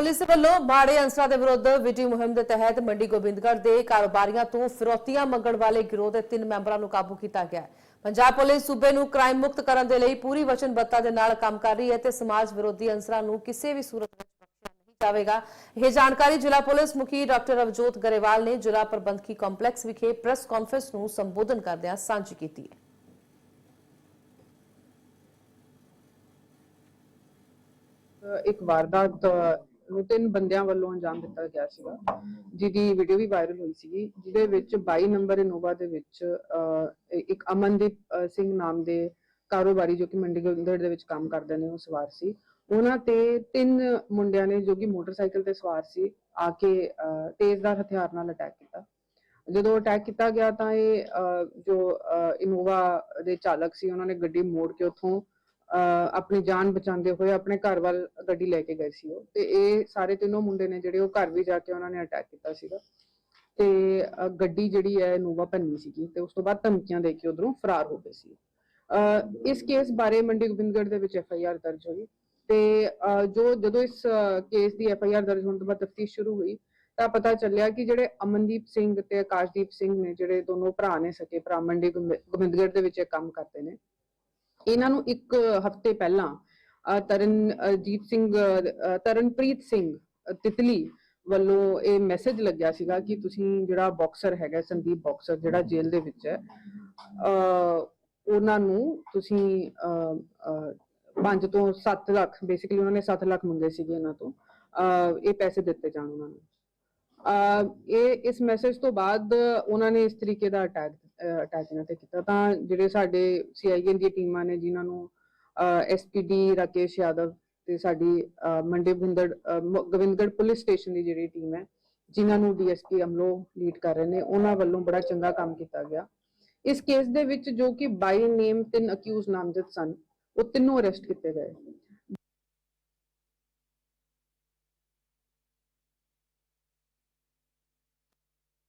Police ਵੱਲੋਂ ਮਾੜੇ ਅੰਸਰਾਂ ਦੇ ਵਿਰੁੱਧ ਵਿਟੀ ਮੁਹਿੰਮ ਦੇ ਤਹਿਤ ਮੰਡੀ ਗੋਬਿੰਦਗੜ੍ਹ ਦੇ ਕਾਰੋਬਾਰੀਆਂ ਤੋਂ ਫਿਰੌਤੀਆਂ ਮੰਗਣ ਵਾਲੇ ਗਿਰੋਹ ਦੇ ਤਿੰਨ ਮੈਂਬਰਾਂ ਨੂੰ ਕਾਬੂ ਕੀਤਾ ਗਿਆ ਹੈ। ਪੰਜਾਬ ਪੁਲਿਸ ਸੂਬੇ ਨੂੰ ਕ੍ਰਾਈਮ ਮੁਕਤ ਕਰਨ ਦੇ ਲਈ ਪੂਰੀ ਵਚਨਬੱਧਤਾ ਦੇ ਨਾਲ ਕੰਮ ਕਰ ਰਹੀ ਹੈ ਤੇ ਸਮਾਜ ਵਿਰੋਧੀ ਅੰਸਰਾਂ ਨੂੰ ਕਿਸੇ ਵੀ ਸੂਰਤ ਵਿੱਚ ਬਖਸ਼ਿਆ ਨਹੀਂ ਜਾਵੇਗਾ। ਇਹ ਜਾਣਕਾਰੀ ਜ਼ਿਲ੍ਹਾ ਪੁਲਿਸ ਮੁਖੀ ਡਾਕਟਰ ਅਵਜੋਤ ਗਰੇਵਾਲ ਨੇ ਜ਼ਿਲ੍ਹਾ ਪ੍ਰਬੰਧਕੀ ਕੰਪਲੈਕਸ ਵਿਖੇ ਪ੍ਰੈਸ ਕਾਨਫਰੰਸ ਨੂੰ ਸੰਬੋਧਨ ਕਰਦਿਆਂ ਸਾਂਝੀ ਕੀਤੀ ਹੈ। ਇੱਕ ਵਾਰਦਾਤ ਨੂੰ ਤਿੰਨ ਬੰਦਿਆਂ ਵੱਲੋਂ ਅੰਜਾਮ ਦਿੱਤਾ ਗਿਆ ਸੀਗਾ। ਜਿਹਦੀ ਵੀਡੀਓ ਵੀ ਵਾਇਰਲ ਹੋਈ ਸੀਗੀ ਜਿਹਦੇ ਵਿੱਚ 22 ਨੰਬਰ ਇਨੋਵਾ ਦੇ ਵਿੱਚ ਇੱਕ ਅਮਨਦੀਪ ਸਿੰਘ ਨਾਮ ਦੇ ਕਾਰੋਬਾਰੀ ਜੋ ਕਿ ਮੰਡੀ ਗੋਬਿੰਦਗੜ੍ਹ ਦੇ ਵਿੱਚ ਕੰਮ ਕਰਦੇ ਨੇ ਉਹ ਸਵਾਰ ਸੀ। ਉਹਨਾਂ ਤੇ ਤਿੰਨ ਮੁੰਡਿਆਂ ਨੇ ਜੋ ਕਿ ਮੋਟਰਸਾਈਕਲ ਤੇ ਸਵਾਰ ਸੀ ਆ ਕੇ ਅਹ, ਤੇਜ਼ਧਾਰ ਹਥਿਆਰ ਨਾਲ ਅਟੈਕ ਕੀਤਾ। ਜਦੋਂ ਅਟੈਕ ਕੀਤਾ ਗਿਆ ਤਾਂ ਇਹ ਜੋ ਇਨੋਵਾ ਦੇ ਚਾਲਕ ਸੀ ਉਹਨਾਂ ਨੇ ਗੱਡੀ ਮੋੜ ਕੇ ਉੱਥੋਂ ਆਪਣੀ ਜਾਨ ਬਚਾਉਂਦੇ ਹੋਏ ਆਪਣੇ ਘਰ ਵੱਲ ਗੱਡੀ ਲੈ ਕੇ ਗਏ ਸੀ ਉਹ। ਤੇ ਇਹ ਸਾਰੇ ਤਿੰਨੋਂ ਮੁੰਡੇ ਨੇ ਜਿਹੜੇ ਉਹ ਘਰ ਵੀ ਜਾ ਕੇ ਉਹਨਾਂ ਨੇ ਅਟੈਕ ਕੀਤਾ ਸੀਗਾ। ਤੇ ਗੱਡੀ ਜਿਹੜੀ ਹੈ ਨੋਵਾ ਭੰਨੀ ਸੀਗੀ ਤੇ ਉਸ ਤੋਂ ਬਾਅਦ ਧਮਕੀਆਂ ਦੇ ਕੇ ਉਧਰੋਂ ਫਰਾਰ ਹੋ ਗਏ ਸੀ। ਇਸ ਕੇਸ ਬਾਰੇ ਮੰਡੀ ਗੋਬਿੰਦਗੜ੍ਹ ਦੇ ਵਿੱਚ ਐਫ ਆਈ ਆਰ ਦਰਜ ਹੋਈ। ਤੇ ਜੋ ਜਦੋਂ ਇਸ ਕੇਸ ਦੀ ਐਫ ਆਈ ਆਰ ਦਰਜ ਹੋਣ ਤੋਂ ਬਾਅਦ ਤਫਤੀਸ਼ ਸ਼ੁਰੂ ਹੋਈ, ਤਾਂ ਪਤਾ ਚੱਲਿਆ ਕਿ ਜਿਹੜੇ ਅਮਨਦੀਪ ਸਿੰਘ ਤੇ ਆਕਾਸ਼ਦੀਪ ਸਿੰਘ ਨੇ ਜਿਹੜੇ ਦੋਨੋਂ ਭਰਾ ਨੇ ਸਕੇ ਭਰਾ, ਮੰਡੀ ਗੋਬਿੰਦ- ਗੋਬਿੰਦਗੜ੍ਹ ਦੇ ਵਿੱਚ ਕੰਮ ਕਰਦੇ ਨੇ। ਇਹਨਾਂ ਨੂੰ ਇੱਕ ਹਫ਼ਤੇ ਪਹਿਲਾਂ ਤਰਨਜੀਤ ਸਿੰਘ ਤਰਨਪ੍ਰੀਤ ਸਿੰਘ ਤਿਤਲੀ ਵੱਲੋਂ ਇਹ ਮੈਸੇਜ ਲੱਗਿਆ ਸੀਗਾ ਕਿ ਤੁਸੀਂ ਜਿਹੜਾ ਬਾਕਸਰ ਹੈਗਾ, ਸੰਦੀਪ ਬਾਕਸਰ ਜਿਹੜਾ ਜੇਲ੍ਹ ਦੇ ਵਿੱਚ ਹੈ ਉਹਨਾਂ ਨੂੰ ਤੁਸੀਂ 5 ਤੋਂ 7 ਲੱਖ ਬੇਸਿਕਲੀ ਉਹਨਾਂ ਨੇ 7 ਲੱਖ ਮੰਗੇ ਸੀਗੇ ਇਹਨਾਂ ਤੋਂ ਇਹ ਪੈਸੇ ਦਿੱਤੇ ਜਾਣ ਉਹਨਾਂ ਨੂੰ। ਇਹ, ਇਸ ਮੈਸੇਜ ਤੋਂ ਬਾਅਦ ਉਹਨਾਂ ਨੇ ਇਸ ਤਰੀਕੇ ਦਾ ਅਟੈਕ ਅਟੈਕ ਇਹਨਾਂ ਤੇ ਕੀਤਾ। ਤਾਂ ਜਿਹੜੇ ਸਾਡੇ ਸੀਆਈਏ ਦੀਆਂ ਟੀਮਾਂ ਨੇ ਜਿਨ੍ਹਾਂ ਨੂੰ ਐਸਪੀਡੀ ਰਾਕੇਸ਼ ਯਾਦਵ ਤੇ ਸਾਡੀ ਅਹ, ਮੰਡੀ ਗੋਬਿੰਦਗੜ੍ਹ ਪੁਲਿਸ ਸਟੇਸ਼ਨ ਦੀ ਜਿਹੜੀ ਟੀਮ ਹੈ ਜਿਨ੍ਹਾਂ ਨੂੰ ਡੀਐਸਪੀ ਅਮਲੋ ਲੀਡ ਕਰ ਰਹੇ ਨੇ ਉਹਨਾਂ ਵੱਲੋਂ ਬੜਾ ਚੰਗਾ ਕੰਮ ਕੀਤਾ ਗਿਆ। ਇਸ ਕੇਸ ਦੇ ਵਿੱਚ ਜੋ ਕਿ ਬਾਈ ਨੇਮ ਤਿੰਨ ਅਕਿਊਜ਼ ਨਾਮਜ਼ਦ ਸਨ ਉਹ ਤਿੰਨੋਂ ਅਰੈਸਟ ਕੀਤੇ ਗਏ।